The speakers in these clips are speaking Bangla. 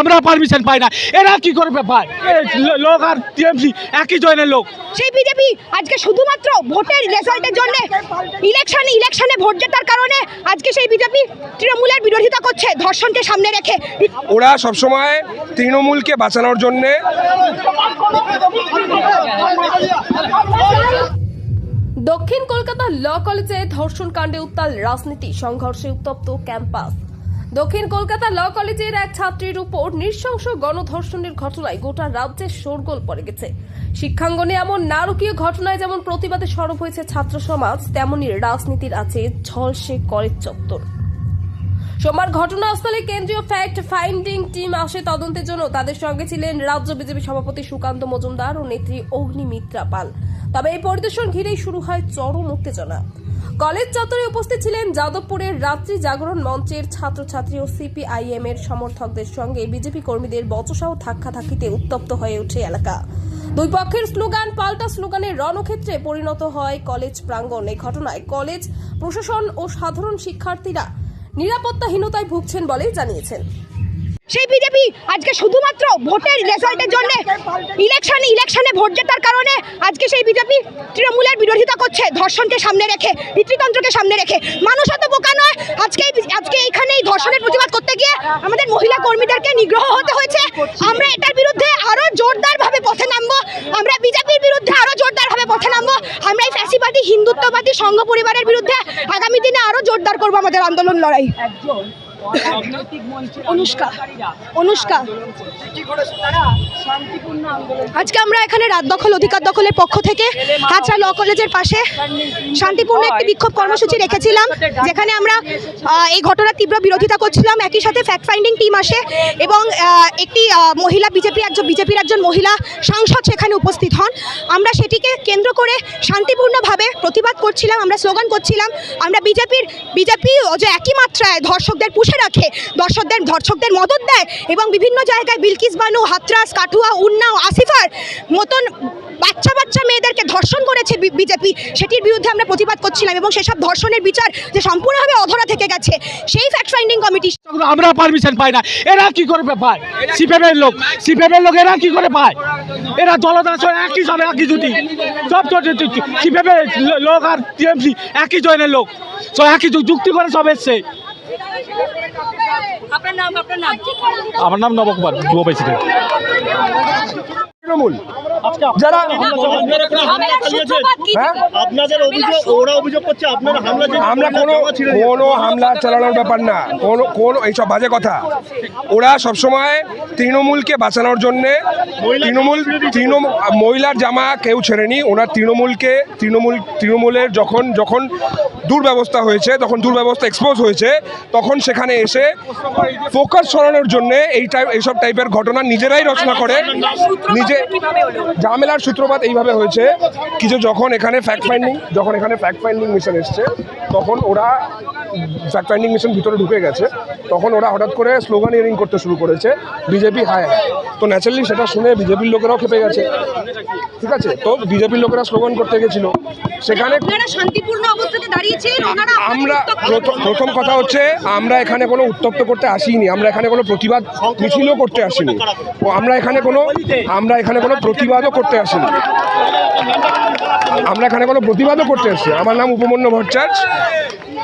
আমরা পারমিশন পাই না। এরা কি করে পায় লোক আর টিএমসি একই জনের লোক। সেই বিজেপি আজকে শুধুমাত্র ভোটের রেজাল্টের জন্য ইলেকশনে ইলেকশনে ভোট জেতার কারণে আজকে সেই বিজেপি তৃণমূলের বিরোধিতা করছে ধর্ষণকে সামনে রেখে। ওরা সবসময় তৃণমূলকে বাঁচানোর জন্যে দক্ষিণ কলকাতা ল কলেজে ধর্ষণ কাণ্ডে উত্তাল রাজনীতি সংঘর্ষে উত্তপ্ত ক্যাম্পাস। দক্ষিণ কলকাতা ল কলেজের এক ছাত্রীর উপর নৃশংস গণধর্ষণের ঘটনায় গোটা রাজ্যে শোরগোল পড়ে গেছে। শিক্ষাঙ্গনে এমন নারকীয় ঘটনায় যেমন প্রতিবাদে সরব হয়েছে ছাত্র সমাজ, তেমনি রাজনীতির আছে ঝলসে কলেজ চত্বর। সোমবার ঘটনাস্থলে কেন্দ্রীয় ফ্যাক্ট ফাইন্ডিং টিম আসে তদন্তের জন্য। তাদের সঙ্গে ছিলেন রাজ্য বিজেপি সভাপতি সুকান্ত মজুমদার ও নেত্রী অগ্নিমিত্রা পাল। তবে এই পরিদর্শন ঘিরেই শুরু হয় চরম উত্তেজনা। কলেজ চত্বরে উপস্থিত ছিলেন যাদবপুরের রাত্রি জাগরণ মঞ্চের ছাত্রছাত্রী ও সিপিআইএম এর সমর্থকদের সঙ্গে বিজেপি কর্মীদের বচসা ও ধাক্কাধাক্কিতে উত্তপ্ত হয়ে ওঠে এলাকা। দুই পক্ষের স্লোগান পাল্টা স্লোগানের রণক্ষেত্রে পরিণত হয় কলেজ প্রাঙ্গণ। এই ঘটনায় কলেজ প্রশাসন ও সাধারণ শিক্ষার্থীরা নিরাপত্তাহীনতায় ভুগছেন বলে জানিয়েছেন। সেই বিজেপি আজকে শুধুমাত্র ভোটের রেজাল্টের জন্য ইলেকশনে ইলেকশনে ভোট জেতার কারণে আজকে সেই বিজেপি তৃণমূলের বিরোধিতা করছে, ধর্ষণকে সামনে রেখে, পিতৃতন্ত্রকে সামনে রেখে। মানুষ অত বোকা নয়, আজকে আজকে এইখানে এই ধর্ষণের প্রতিবাদ করতে গিয়ে আমাদের মহিলা কর্মীদেরকে নিগ্রহ হতে হয়েছে। আমরা এটার বিরুদ্ধে আরও জোরদারভাবে পথে নামবো। আমরা বিজেপির বিরুদ্ধে আরও জোরদারভাবে পথে নামবো। আমরা এই ফ্যাসিবাদী, হিন্দুত্ববাদী সংঘ পরিবারের বিরুদ্ধে আগামী দিনে আরও জোরদার করব আমাদের আন্দোলন লড়াই। অনুষ্কা অনুষ্কা। আজকে আমরা এখানে রাত দখল অধিকার দখলের পক্ষ থেকে হাজরা ল কলেজের পাশে শান্তিপূর্ণ একটি বিক্ষোভ কর্মসূচি রেখেছিলাম যেখানে আমরা এই ঘটনার তীব্র বিরোধিতা করছিলাম। একই সাথে ফ্যাক্ট ফাইন্ডিং টিম আসে এবং একটি মহিলা বিজেপি একজন বিজেপির একজন মহিলা সাংসদ সেখানে উপস্থিত হন। আমরা সেটিকে কেন্দ্র করে শান্তিপূর্ণভাবে প্রতিবাদ করছিলাম আমরা স্লোগান করছিলাম আমরা বিজেপির বিজেপি যে একই মাত্রায় ধর্ষকদের পুষে রাখে। দর্শকদের ধর্ষকদের মদত দেয় এবং বিভিন্ন জায়গায় বিলকিস বানু, হাতরাস, কাঠুয়া উন্নাও আসিফার মতন বাচ্চা বাচ্চা মেয়েদেরকে ধর্ষণ করেছে বিজেপি। সেটির বিরুদ্ধে আমরা প্রতিবাদ করছিলাম এবং সেসব ধর্ষণের বিচার যে সম্পূর্ণভাবে অধরা থেকে গেছে, সেই ফ্যাক্ট ফাইন্ডিং কমিটি আমরা পারমিশন পাই না। এরা কি করে পায়? সিপিএমের লোক। সিপিএমের লোক এরা কি করে পায়? এরা দলদাস একই সব একই জুটি। সব সিপিএমের লোক আর টিএমসি একই জনের লোক। সব একই যুক্তি করে সব এসছে। আমার নাম নবকুমার যুব প্রেসিডেন্ট। তৃণমূল যারা হ্যাঁ? আপনাদের অভিযোগ ওরা অভিযোগ করছে আপনারা হামলা আমরা কোনো কোনো হামলা চালানোর ব্যাপার না। কোনো কোনো এইসব বাজে কথা। ওরা সবসময় তৃণমূলকে বাঁচানোর জন্যে তৃণমূল তৃণমূল মহিলার জামা কেউ ছেড়েনি। ওনার তৃণমূলকে তৃণমূল তৃণমূলের যখন যখন দুর্ব্যবস্থা হয়েছে তখন দুর্ব্যবস্থা এক্সপোজ হয়েছে, তখন সেখানে এসে ফোকাস সরানোর জন্যে এই টাইপ এইসব টাইপের ঘটনা নিজেরাই রচনা করে। নিজে ঝামেলার সূত্রপাত এইভাবে হয়েছে কিছু যখন এখানে ফ্যাক্ট ফাইন্ডিং যখন এখানে ফ্যাক্ট ফাইন্ডিং মিশন এসছে, তখন ওরা ফ্যাক্ট ফাইন্ডিং মিশন ভিতরে ঢুকে গেছে তখন ওরা হঠাৎ করে স্লোগান ইয়ারিং করতে শুরু করেছে বিজেপি হায় হায়। তো ন্যাচারালি সেটা শুনে বিজেপির লোকেরাও খেপে গেছে। ঠিক আছে? তো বিজেপির লোকেরা স্লোগান করতে গেছিল। সেখানে আমরা প্রথম- কথা হচ্ছে আমরা এখানে কোনো উত্তপ্ত করতে আসিনি। আমরা এখানে কোনো প্রতিবাদ মিছিলও করতে আসিনি। ও আমরা এখানে কোনো আমরা এখানে কোনো প্রতিবাদও করতে আসিনি। আমরা এখানে কোনো প্রতিবাদও করতে আসছি আমার নাম উপমন্য ভট্টাচার্য।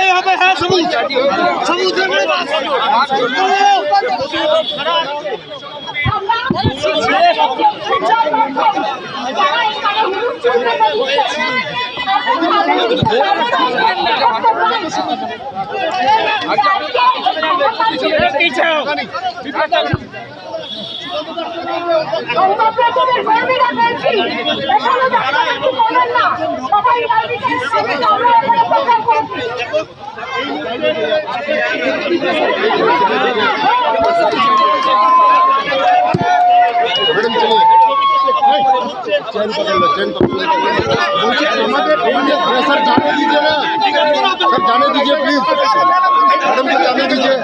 छोड़ी यहाँ पे है सबूत सबूत আমরা প্রথমে কর্মীরা পেয়েছি এখনো তো আপনারা কি করবেন না সবাই রাজনীতির সাথে আমরা এখানে প্রচার করছি चैन पकड़ लो चैन पकड़ लो सर जाने दीजिए ना सर जाने दीजिए प्लीज मैडम को जाने दीजिए